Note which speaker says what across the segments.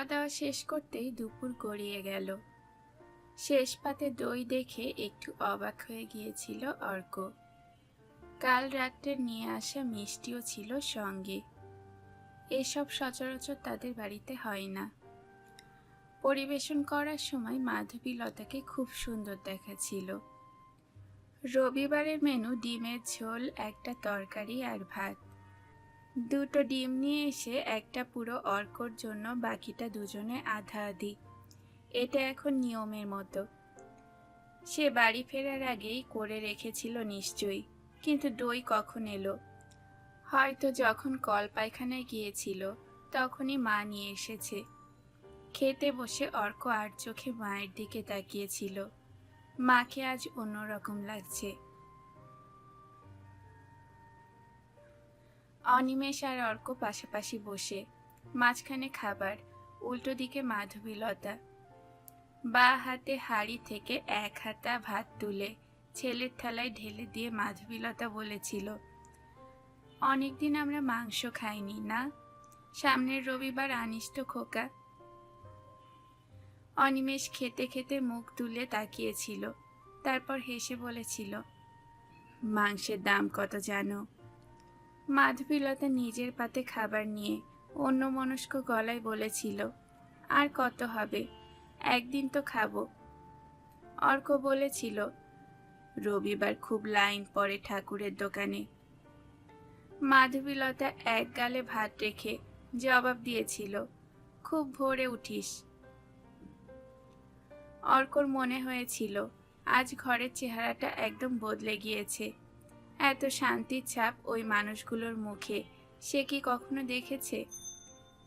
Speaker 1: খাওয়া দাওয়া শেষ করতেই দুপুর গড়িয়ে গেল। শেষ পাতে দই দেখে একটু অবাক হয়ে গিয়েছিল অর্ক। কাল রাত্রে নিয়ে আসা মিষ্টিও ছিল সঙ্গে। এসব সচরাচর তাদের বাড়িতে হয় না। পরিবেশন করার সময় মাধবী লতাকে খুব সুন্দর দেখাচ্ছিল। রবিবারের মেনু ডিমের ঝোল, একটা তরকারি আর ভাত। দুটো ডিম নিয়ে এসে একটা পুরো অর্কর জন্য বাকিটা দুজনে আধা আধি এটা এখন নিয়মের মতো। সে বাড়ি ফেরার আগেই করে রেখেছিল নিশ্চয়ই, কিন্তু দই কখন এলো? হয়তো যখন কল পায়খানায় গিয়েছিল, তখনই মা নিয়ে এসেছে। খেতে বসে অর্ক আর চোখে মায়ের দিকে তাকিয়েছিল। মাকে আজ অন্যরকম লাগছে। অনিমেষ আর অর্ক পাশাপাশি বসে মাঝখানে খাবার, উল্টো দিকে মাধবীলতা বা হাতে হাড়ি থেকে এক হাতা ভাত তুলে ছেলের থালায় ঢেলে দিয়ে মাধবীলতা বলেছিল, অনেকদিন আমরা মাংস খাইনি, না? সামনের রবিবার আনিস তো খোকা। অনিমেষ খেতে খেতে মুখ তুলে তাকিয়েছিল, তারপর হেসে বলেছিল, মাংসের দাম কত জানো? মাধবীলতা নিজের পাতে খাবার নিয়ে অন্য মনস্ক গলায় বলেছিল, আর কত হবে? একদিন তো খাব। অর্ক বলেছিল, রবিবার খুব লাইন পড়ে ঠাকুরের দোকানে। মাধবীলতা এক গালে ভাত রেখে জবাব দিয়েছিল, খুব ভোরে উঠিস। অর্কর মনে হয়েছিল, আজ ঘরের চেহারাটা একদম বদলে গিয়েছে। এত শান্তির ছাপ ওই মানুষগুলোর মুখে, সে কি কখনো দেখেছে?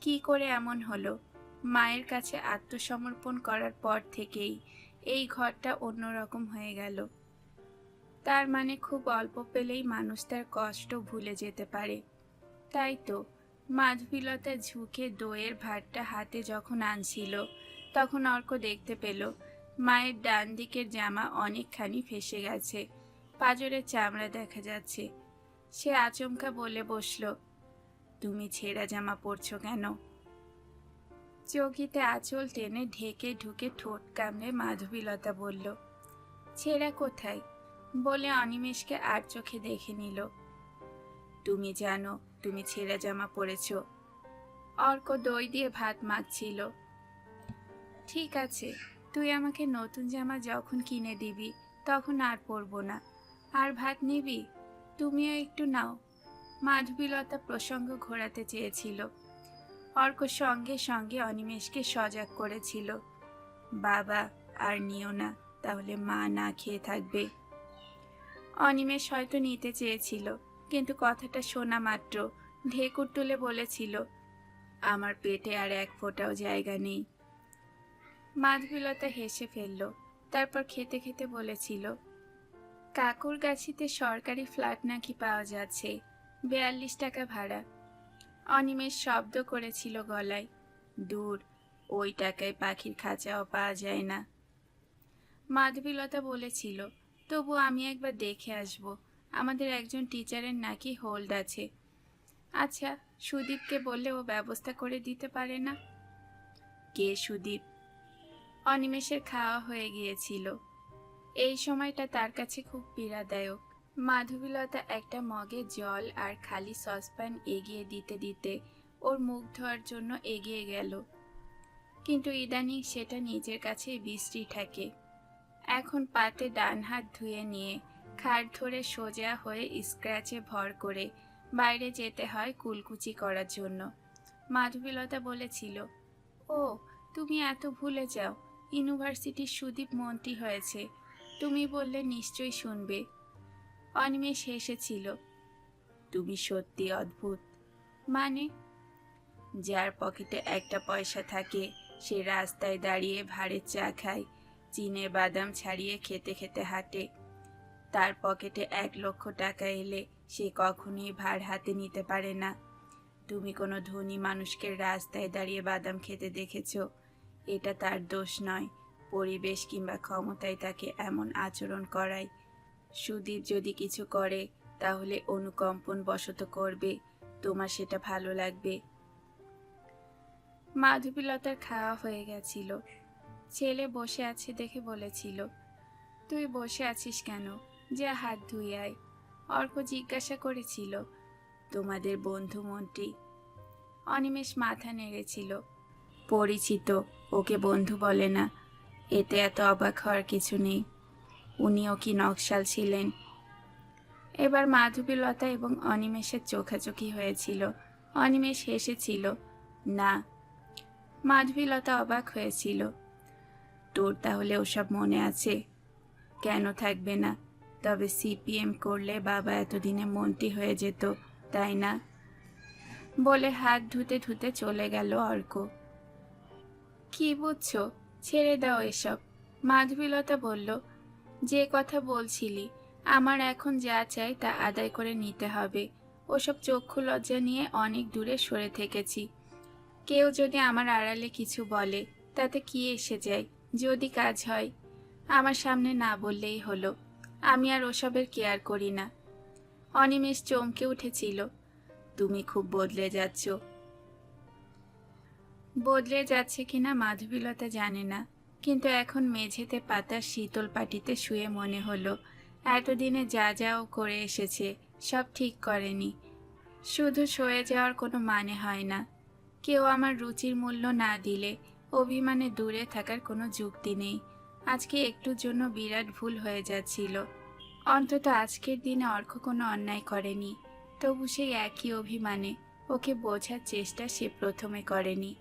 Speaker 1: কি করে এমন হলো? মায়ের কাছে আত্মসমর্পণ করার পর থেকেই এই ঘরটা অন্যরকম হয়ে গেল। তার মানে খুব অল্প পেলেই মানুষ তার কষ্ট ভুলে যেতে পারে। তাই তো, মাধবীলতা ঝুঁকে দইয়ের ভাতটা হাতে যখন আনছিল, তখন অর্ক দেখতে পেল, মায়ের ডান দিকের জামা অনেকখানি ফেসে গেছে। পাজরের চামড়া দেখা যাচ্ছে। সে আচমকা বলে বসল, তুমি ছেঁড়া জামা পরছো কেন? চৌকিতে আঁচল টেনে ঢেকে ঢুকে ঠোঁট কামড়ে মাধবীলতা বলল, ছেঁড়া কোথায়? বলে অনিমেষকে আর চোখে দেখে নিল, তুমি জানো, তুমি ছেঁড়া জামা পরেছ। অর্ক দই দিয়ে ভাত মাখছিল, ঠিক আছে, তুই আমাকে নতুন জামা যখন কিনে দিবি, তখন আর পরবো না। আর ভাত নিবি? তুমিও একটু নাও। মাধবীলতা প্রসঙ্গ ঘোরাতে চেয়েছিল। অর্ক সঙ্গে সঙ্গে অনিমেষকে সজাগ করেছিল। বাবা, আর নিও না, তাহলে মা না খেয়ে থাকবে। অনিমেষ হয়তো নিতে চেয়েছিল, কিন্তু কথাটা শোনা মাত্র ঢেকুর তুলে বলেছিল, আমার পেটে আর এক ফোঁটাও জায়গা নেই। মাধবীলতা হেসে ফেলল, তারপর খেতে খেতে বলেছিল কাকুর গাছিতে সরকারি ফ্ল্যাট নাকি পাওয়া যাচ্ছে। বেয়াল্লিশ টাকা ভাড়া। অনিমেষ শব্দ করেছিল গলায়। দূর, ওই টাকায় পাখির খাঁচাও পাওয়া যায় না। মাধবীলতা বলেছিল, তবু আমি একবার দেখে আসব। আমাদের একজন টিচারের নাকি হোল্ড আছে। আচ্ছা সুদীপকে বললে ও ব্যবস্থা করে দিতে পারে না? কে সুদীপ? অনিমেষের খাওয়া হয়ে গিয়েছিল। এই সময়টা তার কাছে খুব পীড়াদায়ক। মাধবীলতা একটা মগে জল আর খালি সসপ্যান এগিয়ে দিতে দিতে ওর মুখ ধোয়ার জন্য এগিয়ে গেল। কিন্তু ইদানিং সেটা নিজের কাছে বিশ্রী থাকে। এখন পাতে ডান হাত ধুয়ে নিয়ে, খাট ধরে সোজা হয়ে স্ক্র্যাচে ভর করে বাইরে যেতে হয় কুলকুচি করার জন্য। মাধবীলতা বলেছিল, ও, তুমি এত ভুলে যাও। ইউনিভার্সিটির সুদীপ মন্ত্রী হয়েছে। তুমি বললে নিশ্চয়ই শুনবে। অনিমেষ হেসেছিল তুমি সত্যি অদ্ভুত। মানে? যার পকেটে একটা পয়সা থাকে, সে রাস্তায় দাঁড়িয়ে ভাড়ের চা খায়, চিনে বাদাম ছাড়িয়ে খেতে খেতে হাঁটে। তার পকেটে এক লক্ষ টাকা এলে সে কখনোই ভাড় হাতে নিতে পারে না। তুমি কোনো ধনী মানুষকে রাস্তায় দাঁড়িয়ে বাদাম খেতে দেখেছ? এটা তার দোষ নয়। পরিবেশ কিংবা ক্ষমতায় তাকে এমন আচরণ করায়। সুদীপ যদি কিছু করে, তাহলে অনুকম্পন বশত করবে। তোমার সেটা ভালো লাগবে। মাধবীলতার খাওয়া হয়ে গেছিল। ছেলে বসে আছে দেখে বলেছিল, তুই বসে আছিস কেন? যে হাত ধুয়ে আয়। অর্ক জিজ্ঞাসা করেছিল, তোমাদের বন্ধু মন্ত্রী? অনিমেষ মাথা নেড়েছিল, পরিচিত, ওকে বন্ধু বলে না। এতে এত অবাক হওয়ার কিছু নেই। উনিও কি নকশাল ছিলেন? এবার মাধবীলতা এবং অনিমেষের চোখাচোখি হয়েছিল। অনিমেষ হেসেছিল, না। মাধবীলতা অবাক হয়েছিল, তোর তাহলে ওসব মনে আছে? কেন থাকবে না? তবে সিপিএম করলে বাবা এতদিনে মন্ত্রী হয়ে যেত, তাই না? বলে হাত ধুতে ধুতে চলে গেল অর্ক। কি বুঝছ? ছেড়ে দাও এসব। মাধবীলতা বলল, যে কথা বলছিলি, আমার এখন যা চাই তা আদায় করে নিতে হবে। ওসব চক্ষু লজ্জা নিয়ে অনেক দূরে সরে থেকেছি। কেউ যদি আমার আড়ালে কিছু বলে, তাতে কি এসে যায়? যদি কাজ হয়, আমার সামনে না বললেই হলো। আমি আর ওসবের কেয়ার করি না। অনিমেষ চমকে উঠেছিল, তুমি খুব বদলে যাচ্ছ। বদলে যাচ্ছে কিনা মাধবীলতা জানে না। কিন্তু এখন মেঝেতে পাতার শীতল পাটিতে শুয়ে মনে হলো, এতদিনে যা যাও করে এসেছে, সব ঠিক করেনি। শুধু সয়ে যাওয়ার কোনো মানে হয় না। কেউ আমার রুচির মূল্য না দিলে অভিমানে দূরে থাকার কোনো যুক্তি নেই। আজকে একটুর জন্য বিরাট ভুল হয়ে যাচ্ছিল। অন্তত আজকের দিনে অর্ক কোনো অন্যায় করেনি। তবু সেই একই অভিমানে ওকে বোঝার চেষ্টা সে প্রথমে করেনি।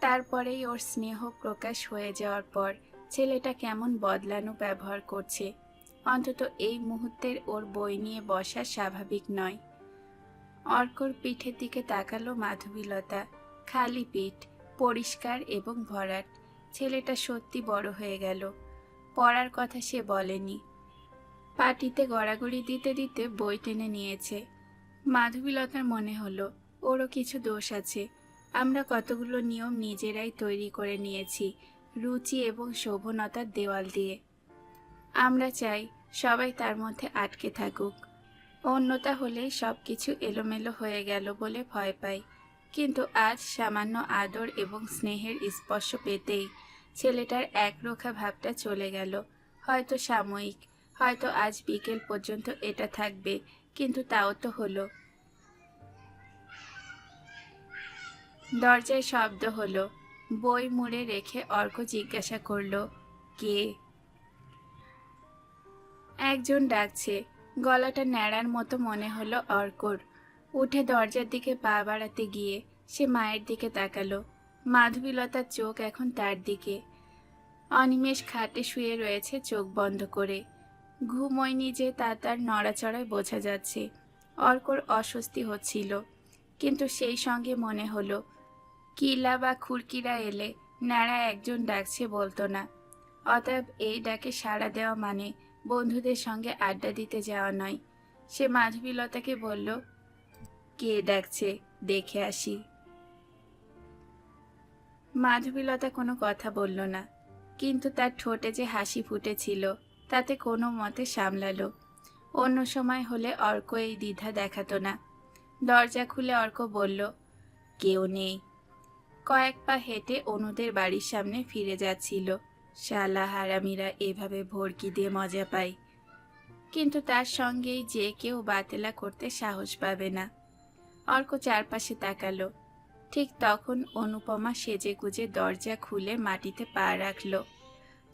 Speaker 1: তারপরেই ওর স্নেহ প্রকাশ হয়ে যাওয়ার পর ছেলেটা কেমন বদলানো ব্যবহার করছে? অন্তত এই মুহূর্তের ওর বই নিয়ে বসা স্বাভাবিক নয়। অর্কর পিঠের দিকে তাকালো মাধবীলতা। খালি পিঠ, পরিষ্কার এবং ভরাট। ছেলেটা সত্যি বড় হয়ে গেল। পড়ার কথা সে বলেনি। পাটিতে গড়াগড়ি দিতে দিতে বই টেনে নিয়েছে। মাধবীলতার মনে হলো, ওরও কিছু দোষ আছে। আমরা কতগুলো নিয়ম নিজেরাই তৈরি করে নিয়েছি, রুচি এবং শোভনতার দেওয়াল দিয়ে। আমরা চাই সবাই তার মধ্যে আটকে থাকুক। অন্যতা হলে সব কিছু এলোমেলো হয়ে গেল বলে ভয় পাই। কিন্তু আজ সামান্য আদর এবং স্নেহের স্পর্শ পেতেই ছেলেটার একরোখা ভাবটা চলে গেল। হয়তো সাময়িক, হয়তো আজ বিকেল পর্যন্ত এটা থাকবে, কিন্তু তাও তো হলো। দরজায় শব্দ হলো। বই মুড়ে রেখে অর্ক জিজ্ঞাসা করল, কে? একজন ডাকছে। গলাটা ন্যাড়ার মতো মনে হলো অর্কর। উঠে দরজার দিকে পা বাড়াতে গিয়ে সে মায়ের দিকে তাকালো। মাধবীলতার চোখ এখন তার দিকে। অনিমেষ খাটে শুয়ে রয়েছে চোখ বন্ধ করে। ঘুমোয়নি যে তা তার নড়াচড়ায় বোঝা যাচ্ছে। অর্কর অস্বস্তি হচ্ছিল। কিন্তু সেই সঙ্গে মনে হলো কিলা বা খুরকিরা এলে? ন্যাড়া একজন ডাকছে, বলতো না। অতএব এই ডাকে সাড়া দেওয়া মানে বন্ধুদের সঙ্গে আড্ডা দিতে যাওয়া নয়। সে মাধবীলতাকে বলল, কে ডাকছে? দেখে আসি। মাধবীলতা কোনো কথা বলল না, কিন্তু তার ঠোঁটে যে হাসি ফুটেছিল, তাতে কোনো মতে সামলালো। অন্য সময় হলে অর্ক এই দ্বিধা দেখাতো না। দরজা খুলে অর্ক বলল, কেউ নেই। কয়েক পা হেঁটে অনুদের বাড়ির সামনে ফিরে যাচ্ছিল। শালা হারামিরা এভাবে ভর্কি দিয়ে মজা পায়। কিন্তু তার সঙ্গেই যে কেউ বাতেলা করতে সাহস পাবে না। অর্ক চারপাশে তাকালো। ঠিক তখন অনুপমা সেজে গুজে দরজা খুলে মাটিতে পা রাখল।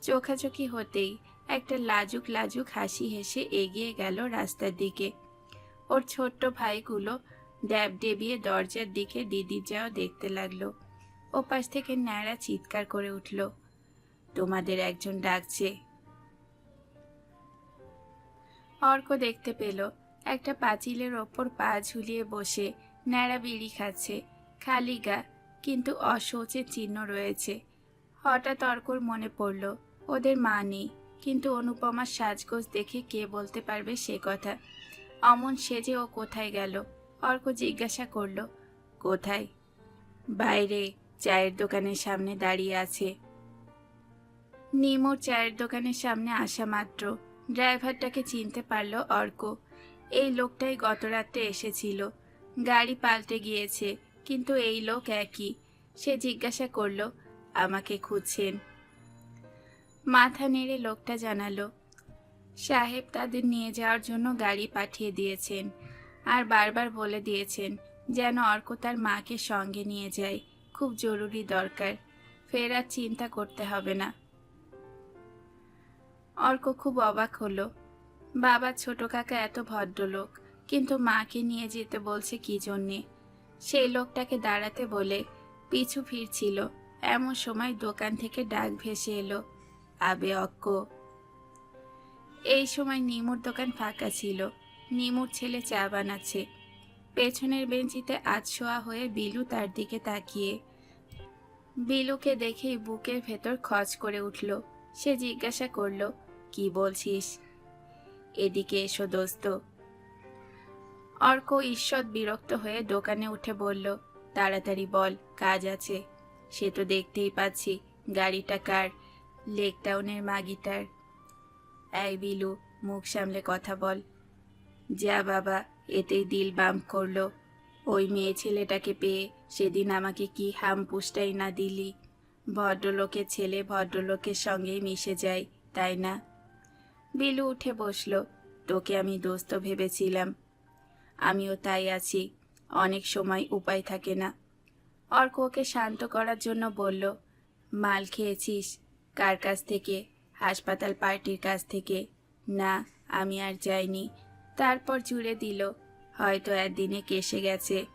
Speaker 1: চোখাচোখি হতেই একটা লাজুক লাজুক হাসি হেসে এগিয়ে গেল রাস্তার দিকে। ওর ছোট্ট ভাইগুলো ড্যাব ডেবিয়ে দরজার দিকে দিদির যাও দেখতে লাগল। ওপাশ থেকে ন্যাড়া চিৎকার করে উঠল, তোমাদের একজন ডাকছে। অর্ক দেখতে পেল, একটা পাঁচিলের ওপর পা ঝুলিয়ে বসে ন্যাড়া বিড়ি খাচ্ছে, খালি গা, কিন্তু অশৌচের চিহ্ন রয়েছে। হঠাৎ অর্কর মনে পড়ল, ওদের মা নেই। কিন্তু অনুপমার সাজগোজ দেখে কে বলতে পারবে সে কথা। অমন সেজে ও কোথায় গেল? অর্ক জিজ্ঞাসা করল, কোথায়? বাইরে। চায়ের দোকানের সামনে দাঁড়িয়ে আছে। নিমোর চায়ের দোকানের সামনে আসা মাত্র। ড্রাইভারটাকে চিনতে পারল অর্ক। এই লোকটাই গত রাত্রে এসেছিল। গাড়ি পাল্টে গিয়েছে, কিন্তু এই লোক একই। সে জিজ্ঞাসা করল, আমাকে খুঁজছেন? মাথা নেড়ে লোকটা জানালো, সাহেব তাদের নিয়ে যাওয়ার জন্য গাড়ি পাঠিয়ে দিয়েছেন। আর বারবার বলে দিয়েছেন, যেন অর্ক তার মাকে সঙ্গে নিয়ে যায়। খুব জরুরি দরকার। ফের আর চিন্তা করতে হবে না। অর্ক খুব অবাক হলো। বাবা ছোট কাকা এত ভদ্রলোক, কিন্তু মাকে নিয়ে যেতে বলছে কি জন্যে? সেই লোকটাকে দাঁড়াতে বলে পিছু ফিরছিল। এমন সময় দোকান থেকে ডাক ভেসে এলো, আবে অক্ক! এই সময় নিমুর দোকান ফাঁকা ছিল। নিমুর ছেলে চা বানাচ্ছে। পেছনের বেঞ্চিতে আধশোয়া হয়ে বিলু তার দিকে তাকিয়ে বিলুকে দেখেই বুকের ভেতর খচ করে উঠল। সে জিজ্ঞাসা করল, কি বলছিস? এদিকে এসো দোস্ত। অর্ক ঈশ্বর বিরক্ত হয়ে দোকানে উঠে বলল, তাড়াতাড়ি বল, কাজ আছে। সে তো দেখতেই পাচ্ছি, গাড়িটা কার? লেক টাউনের মাগিটার। এই বিলু, মুখ সামলে কথা বল। যা বাবা, এতেই দিল বাম করল। ওই মেয়ে ছেলেটাকে পেয়ে সেদিন আমাকে কি হাম পুষ্টাই না দিলি? ভদ্রলোকের ছেলে ভদ্রলোকের সঙ্গেই মিশে যায়, তাই না? বিলু উঠে বসল, তোকে আমি দোস্ত ভেবেছিলাম। আমিও তাই আছি, অনেক সময় উপায় থাকে না। অর্ক ওকে শান্ত করার জন্য বলল, মাল খেয়েছিস? কার কাছ থেকে? হাসপাতাল পার্টির কাছ থেকে? না, আমি আর যাইনি। তারপর জুড়ে দিল, হয়তো একদিনে কেসে গেছে।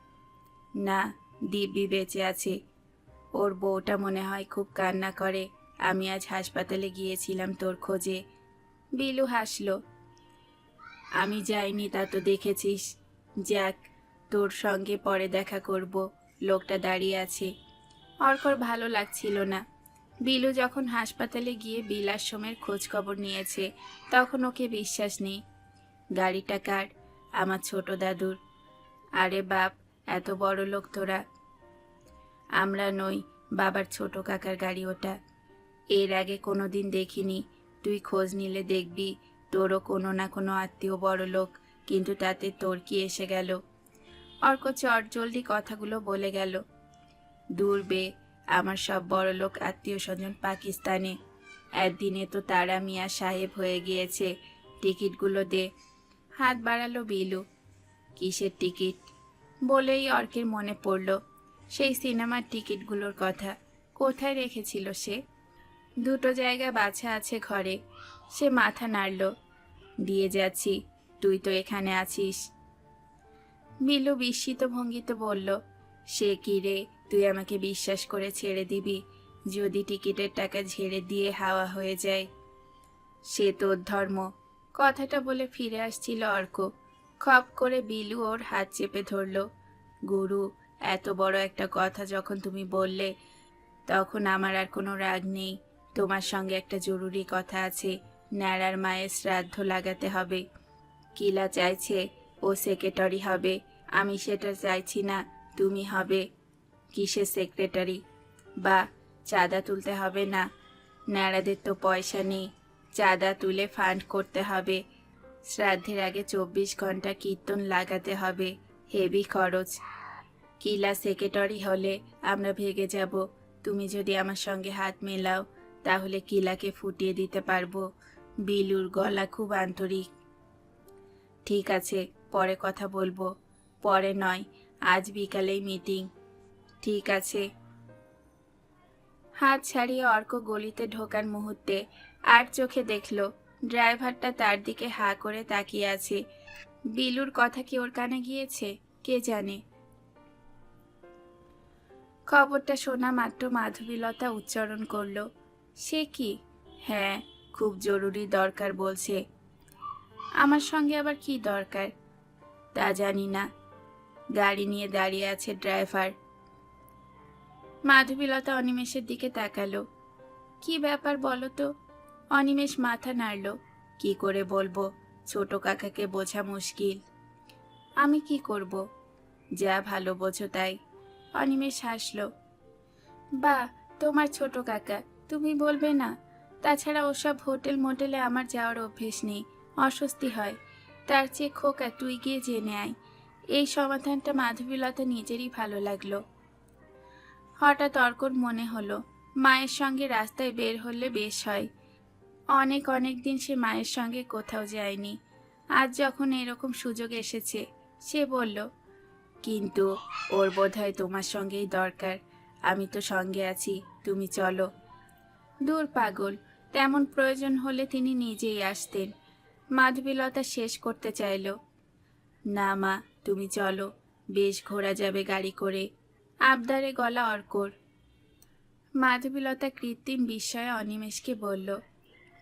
Speaker 1: না দিব্যি বেঁচে আছে। ওর বউটা মনে হয় খুব কান্না করে। আমি আজ হাসপাতালে গিয়েছিলাম তোর খোঁজে। বিলু হাসলো। আমি যাইনি, তা তো দেখেছিস। যাক, তোর সঙ্গে পরে দেখা করব। লোকটা দাঁড়িয়ে আছে। অর্কর ভালো লাগছিল না। বিলু যখন হাসপাতালে গিয়ে বিলাসমের খোঁজ খবর নিয়েছে, তখন ওকে বিশ্বাস নেই। গাড়িটা কার? আমার ছোট দাদুর। আরে বাপ, এত বড় লোক তোরা। আমরা নই বাবার ছোট কাকার গাড়ি ওটা। এর আগে কোনো দিন দেখিনি। তুই খোঁজ নিলে দেখবি তোরও কোনো না কোনো আত্মীয় বড় লোক, কিন্তু তাতে তোর কি এসে গেল? অর্ক চট জলদি কথাগুলো বলে গেল। দূর বে, আমার সব বড় লোক আত্মীয় স্বজন পাকিস্তানে। একদিনে তো তারা মিয়া সাহেব হয়ে গিয়েছে। টিকিটগুলো দে। হাত বাড়ালো বিলু। কিসের টিকিট? বলেই অর্কের মনে পড়ল। সেই সিনেমার টিকিটগুলোর কথা কোথায় রেখেছিল সে? দুটো জায়গা বাছা আছে ঘরে। সে মাথা নাড়ল, দিয়ে যাচ্ছি, তুই তো এখানে আছিস। বিলু বিস্মিত ভঙ্গিতে বলল, সে কি রে, তুই আমাকে বিশ্বাস করে ছেড়ে দিবি? যদি টিকিটের টাকা ঝেড়ে দিয়ে হাওয়া হয়ে যায়, সে তোর ধর্ম। কথাটা বলে ফিরে আসছিল অর্ক। খপ করে বিলু ওর হাত চেপে ধরল, গুরু এত বড় একটা কথা যখন তুমি বললে, তখন আমার আর কোনো রাগ নেই। তোমার সঙ্গে একটা জরুরি কথা আছে, ন্যাড়ার মায়ের শ্রাদ্ধ লাগাতে হবে। কিলা চাইছে, ও সেক্রেটারি হবে। আমি সেটা চাইছি না, তুমি হবে। কিসের সেক্রেটারি? বা, চাঁদা তুলতে হবে না। ন্যাড়াদের তো পয়সা নেই। চাঁদা তুলে ফান্ড করতে হবে। শ্রাদ্ধের আগে চব্বিশ ঘণ্টা কীর্তন লাগাতে হবে। হেভি খরচ। কিলা সেক্রেটারি হলে আমরা ভেগে যাব? তুমি যদি আমার সঙ্গে হাত মেলাও, তাহলে কিলাকে ফুটিয়ে দিতে পারব? বিলুর গলা খুব আন্তরিক। ঠিক আছে, পরে কথা বলব। পরে নয়, আজ বিকালেই মিটিং। ঠিক আছে। হাত ছাড়িয়ে অর্ক গলিতে ঢোকার মুহূর্তে আর চোখে দেখল, ড্রাইভারটা তার দিকে হা করে তাকিয়ে আছে। বিলুর কথা কি ওর কানে গিয়েছে? কে জানে? খবরটা শোনা মাত্র মাধবীলতা উচ্চারণ করল। সে কি? হ্যাঁ খুব জরুরি দরকার, বলছে। আমার সঙ্গে আবার কি দরকার? তা জানি না। গাড়ি নিয়ে দাঁড়িয়ে আছে ড্রাইভার। মাধবীলতা অনিমেষের দিকে তাকালো। কি ব্যাপার বলো তো? অনিমেষ মাথা নাড়ল। কি করে বলব? ছোট কাকাকে বোঝা মুশকিল। আমি কি করব? যা ভালো বোঝো তাই। অনিমেষ হাসলো। বা, তোমার ছোট কাকা, তুমি বলবে না। তাছাড়া ওসব হোটেল মোটেলে আমার যাওয়ার অভ্যেস নেই, অস্বস্তি হয়। তার চেয়ে খোকা তুই গিয়ে জেনে আয়। এই সমাধানটা মাধবীলতা নিজেরই ভালো লাগল। হঠাৎ অর্কর মনে হলো, মায়ের সঙ্গে রাস্তায় বের হলে বেশ হয়। অনেক অনেক দিন সে মায়ের সঙ্গে কোথাও যায়নি। আজ যখন এরকম সুযোগ এসেছে, সে বলল কিন্তু ওর বোধহয় তোমার সঙ্গেই দরকার। আমি তো সঙ্গে আছি, তুমি চলো। দূর পাগল, তেমন প্রয়োজন হলে তিনি নিজেই আসতেন। মাধবীলতা শেষ করতে চাইল। না মা, তুমি চলো, বেশ ঘোরা যাবে গাড়ি করে। আবদারে গলা অর্কর। মাধবীলতা কৃত্রিম বিস্ময়ে অনিমেষকে বলল,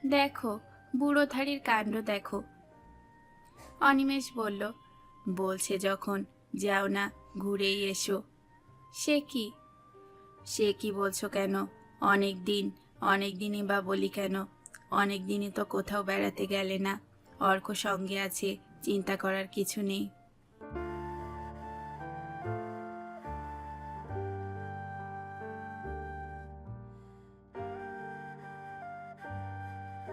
Speaker 1: দেখো, বুড়োধারীর কাণ্ড দেখো। অনিমেষ বলল, বলছে যখন যাও না, ঘুরেই এসো। সে কি? সে কি বলছো কেন? অনেক দিন, অনেক দিনই বা বলি কেন? অনেক দিনই তো কোথাও বেড়াতে গেলে না। অর্ক সঙ্গে আছে, চিন্তা করার কিছু নেই।